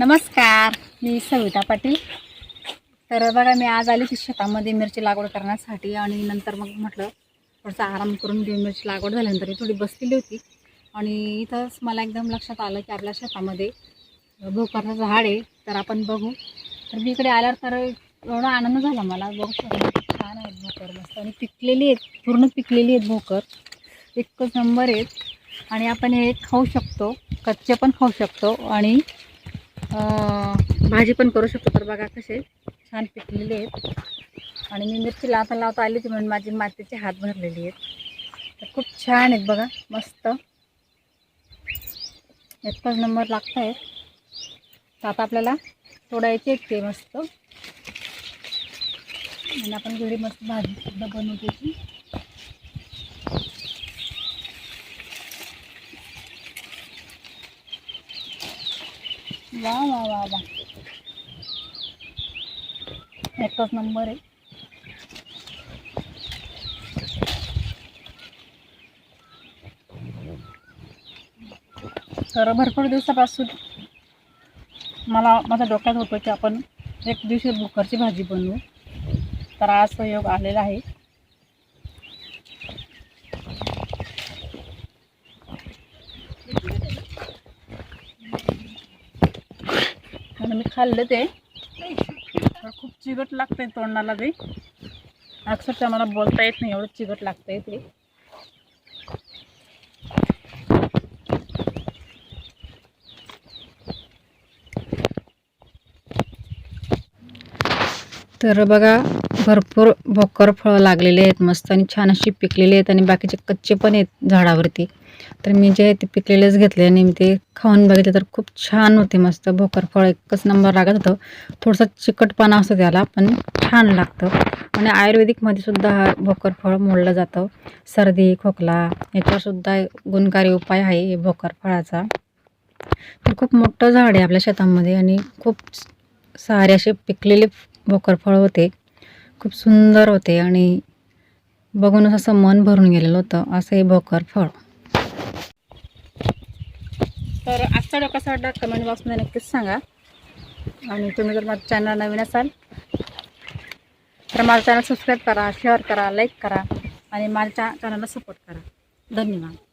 नमस्कार मी सविता पाटील. तर बघा मी आज आली ती शेतामध्ये मिरची लागवड करण्यासाठी आणि नंतर मग म्हटलं थोडंसं आराम करून घेऊन मिरची लागवड झाल्यानंतर थोडी बसलेली होती. आणि इथंच मला एकदम लक्षात आलं की आपल्या शेतामध्ये भोकरचं झाड आहे तर आपण बघू. तर मी इकडे आल्यावर तर एवढा आनंद झाला मला. बघू शकतो छान आहेत भोकर मस्त. आणि पिकलेली आहेत पूर्ण पिकलेली आहेत भोकर. एकच नंबर आहेत. आणि आपण हे खाऊ शकतो कच्चे पण खाऊ शकतो. आणि भाजी पण करू शकतो तर बघा कसे छान पिकलेले आहेत. आणि मी मिरची लावता लावता आली होती म्हणून माझी मातीचे हात भरलेले आहेत. तर खूप छान आहेत बघा मस्त. एकच नंबर लागत आहेत तर आता आपल्याला तोडायचे आहेत ते मस्त. आणि आपण घरी मस्त भाजी सुद्धा बनवू त्याची वा वा वा वा. एकच नंबर आहे. तर भरपूर दिवसापासून मला माझ्या डोक्यात होतं की आपण एक दिवशी बुकरची भाजी बनवू. तर आज योग आलेला आहे आणि मी खाल्लं ते. खूप चिकट लागतंय तोंडाला ते अक्षरशः मला बोलता येत नाही एवढं चिकट लागतंय ते. तर बघा भरपूर भोकर फळं लागलेले आहेत मस्त आणि छान अशी पिकलेली आहेत आणि बाकीचे कच्चे पण आहेत झाडावरती. तर मी जे आहे ते पिकलेलेच घेतले आणि मी ते खाऊन बघितले तर खूप छान होते मस्त भोकर फळ. एकच नंबर लागत होतं. थोडंसं चिकटपणा असतो त्याला पण छान लागतं. आणि आयुर्वेदिकमध्ये सुद्धा हा भोकर फळ मोडलं जातं. सर्दी खोकला याच्यावरसुद्धा गुणकारी उपाय आहे हे भोकर फळाचा. तर खूप मोठं झाड आहे आपल्या शेतामध्ये आणि खूप सारे असे पिकलेले भोकर फळ होते. खूप सुंदर होते आणि बघूनच असं मन भरून गेलेलं होतं. असं हे भोकर फळ. तर आजचा डोका कसा वाटला कमेंट बॉक्समध्ये नक्कीच सांगा. आणि तुम्ही जर माझं चॅनल नवीन असाल तर माझं चॅनल सबस्क्राईब करा शेअर करा लाईक करा आणि माझ्या चॅनलला सपोर्ट करा. धन्यवाद.